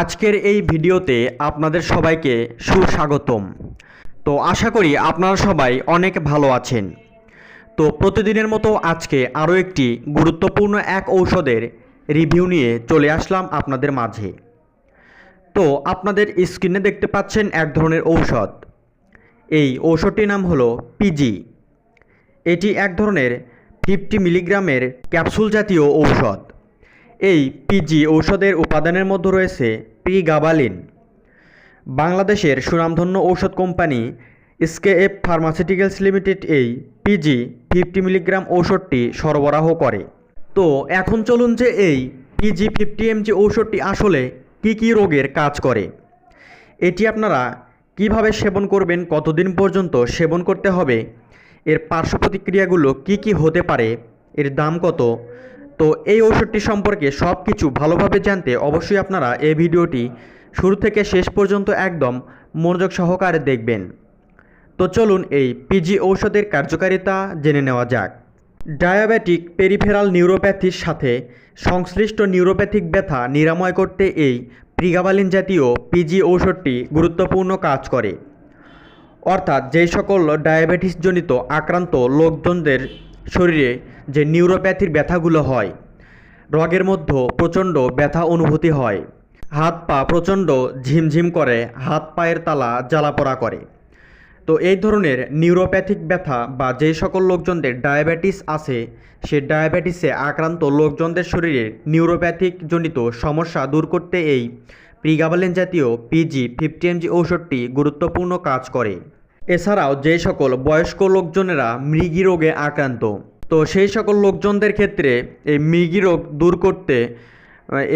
আজকের এই ভিডিওতে আপনাদের সবাইকে সুস্বাগতম। তো আশা করি আপনারা সবাই অনেক ভালো আছেন। তো প্রতিদিনের মতো আজকে আরও একটি গুরুত্বপূর্ণ এক ঔষধের রিভিউ নিয়ে চলে আসলাম আপনাদের মাঝে। তো আপনাদের স্ক্রিনে দেখতে পাচ্ছেন এক ধরনের ঔষধ। এই ঔষধটির নাম হলো পিজি এটি এক ধরনের ফিফটি মিলিগ্রামের ক্যাপসুল জাতীয় ঔষধ। এই পিজি ঔষধের উপাদানের মধ্যে রয়েছে প্রিগাবালিন বাংলাদেশের সুনামধন্য ঔষধ কোম্পানি এসকেএফ ফার্মাসিউটিক্যালস লিমিটেড এই পিজি ফিফটি মিলিগ্রাম ঔষধটি সরবরাহ করে। তো এখন চলুন যে এই পিজি ফিফটি এমজি ঔষধটি আসলে কী কী রোগের কাজ করে। এটি আপনারা কীভাবে সেবন করবেন, কতদিন পর্যন্ত সেবন করতে হবে, এর পার্শ্ব প্রতিক্রিয়াগুলো কী কী হতে পারে, এর দাম কত তো এই ঔষধটি সম্পর্কে সব কিছু ভালোভাবে জানতে অবশ্যই আপনারা এই ভিডিওটি শুরু থেকে শেষ পর্যন্ত একদম মনোযোগ সহকারে দেখবেন। তো চলুন এই পিজি ঔষধের কার্যকারিতা জেনে নেওয়া যাক। ডায়াবেটিক পেরিফেরাল নিউরোপ্যাথির সাথে সংশ্লিষ্ট নিউরোপ্যাথিক ব্যথা নিরাময় করতে এই প্রিগাবালিন জাতীয় পিজি ঔষধটি গুরুত্বপূর্ণ কাজ করে। অর্থাৎ যেই সকল ডায়াবেটিসজনিত আক্রান্ত লোকজনদের শরীরে যে নিউরোপ্যাথির ব্যথাগুলো হয়, রগের মধ্যে প্রচণ্ড ব্যথা অনুভূতি হয়। হাত পা প্রচণ্ড ঝিমঝিম করে, হাত পায়ের তালা জ্বালাপোড়া করে। তো এই ধরনের নিউরোপ্যাথিক ব্যথা বা যে সকল লোকজনদের ডায়াবেটিস আছে, সে ডায়াবেটিসে আক্রান্ত লোকজনদের শরীরে নিউরোপ্যাথিক জনিত সমস্যা দূর করতে এই প্রিগাবালিন জাতীয় পিজি ফিফটি এমজি ঔষধটি গুরুত্বপূর্ণ কাজ করে। এছাড়াও যে সকল বয়স্ক লোকজনেরা মৃগী রোগে আক্রান্ত, তো সেই সকল লোকজনদের ক্ষেত্রে এই মৃগী রোগ দূর করতে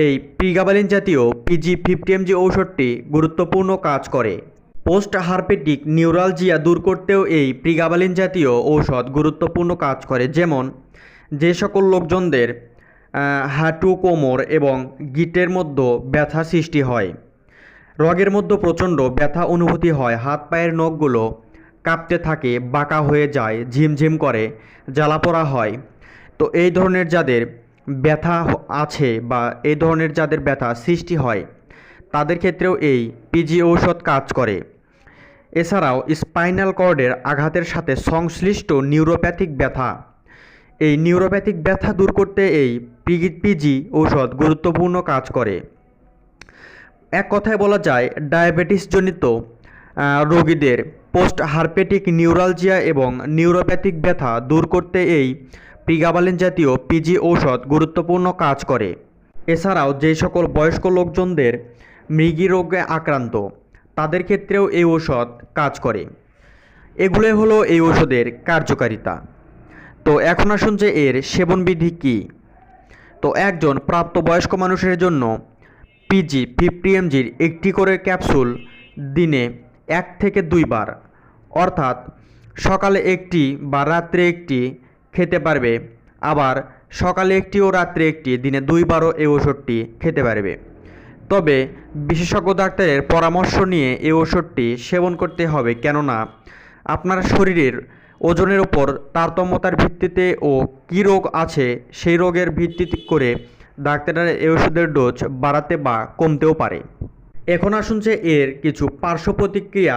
এই প্রিগাবালিন জাতীয় পিজি ফিফটি এমজি ঔষধটি গুরুত্বপূর্ণ কাজ করে। পোস্ট হারপেটিক নিউরালজিয়া দূর করতেও এই প্রিগাবালিন জাতীয় ঔষধ গুরুত্বপূর্ণ কাজ করে, যেমন যে সকল লোকজনদের হাঁটু কোমর এবং গিটের মধ্যে ব্যথা সৃষ্টি হয়। রগের মধ্যে প্রচণ্ড ব্যথা অনুভূতি হয়, হাত পায়ের নখগুলো কাঁপতে থাকে, বাঁকা হয়ে যায়, ঝিমঝিম করে, জ্বালা জ্বালাপোড়া হয়। তো এই ধরনের যাদের ব্যথা আছে বা এই ধরনের যাদের ব্যথা সৃষ্টি হয়, তাদের ক্ষেত্রেও এই পিজি ঔষধ কাজ করে। এছাড়াও স্পাইনাল কর্ডের আঘাতের সাথে সংশ্লিষ্ট নিউরোপ্যাথিক ব্যথা। এই নিউরোপ্যাথিক ব্যথা দূর করতে এই পিজি ঔষধ গুরুত্বপূর্ণ কাজ করে। এক কথায় বলা যায়, ডায়াবেটিসজনিত রোগীদের পোস্ট হারপেটিক নিউরালজিয়া এবং নিউরোপ্যাথিক ব্যথা দূর করতে এই প্রিগাবালিন জাতীয় পিজি ঔষধ গুরুত্বপূর্ণ কাজ করে। এছাড়াও যে সকল বয়স্ক লোকজনদের মৃগী রোগে আক্রান্ত, তাদের ক্ষেত্রেও এই ঔষধ কাজ করে। এগুলোই হলো এই ঔষধের কার্যকারিতা। তো এখন আসুন যে এর সেবনবিধি কী? তো একজন প্রাপ্তবয়স্ক মানুষের জন্য পিজি ফিফটি এমজির একটি করে ক্যাপসুল দিনে এক থেকে দুইবার অর্থাৎ সকালে একটি বা রাত্রে একটি খেতে পারবে, আবার সকালে একটি ও রাত্রে একটি, দিনে দুইবারও এই ওষুধটি খেতে পারবে। তবে বিশেষজ্ঞ ডাক্তারের পরামর্শ নিয়ে এই ওষুধটি সেবন করতে হবে, কেননা আপনার শরীরের ওজনের ওপর তারতম্যতার ভিত্তিতে ও কী রোগ আছে সেই রোগের ভিত্তি করে ডাক্তাররা এই ওষুধের ডোজ বাড়াতে বা কমতেও পারে। এখন আসুন যে এর কিছু পার্শ্ব প্রতিক্রিয়া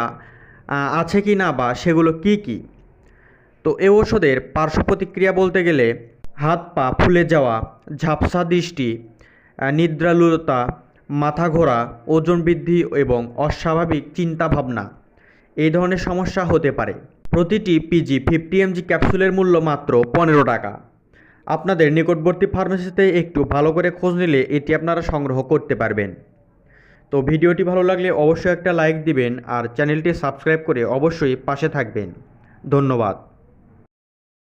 আছে কি না বা সেগুলো কি কি? তো এই ওষুধের পার্শ্ব প্রতিক্রিয়া বলতে গেলে, হাত পা ফুলে যাওয়া, ঝাপসা দৃষ্টি নিদ্রালুতা, মাথা ঘোরা, ওজন বৃদ্ধি এবং অস্বাভাবিক চিন্তাভাবনা, এই ধরনের সমস্যা হতে পারে। প্রতিটি পিজি ফিফটি এমজি ক্যাপসুলের মূল্য মাত্র পনেরো টাকা। আপনাদের নিকটবর্তী ফার্মেসিতে একটু ভালো করে খোঁজ নিলে এটি আপনারা সংগ্রহ করতে পারবেন। তো ভিডিওটি ভালো লাগলে অবশ্যই একটা লাইক দিবেন আর চ্যানেলটি সাবস্ক্রাইব করে অবশ্যই পাশে থাকবেন। ধন্যবাদ।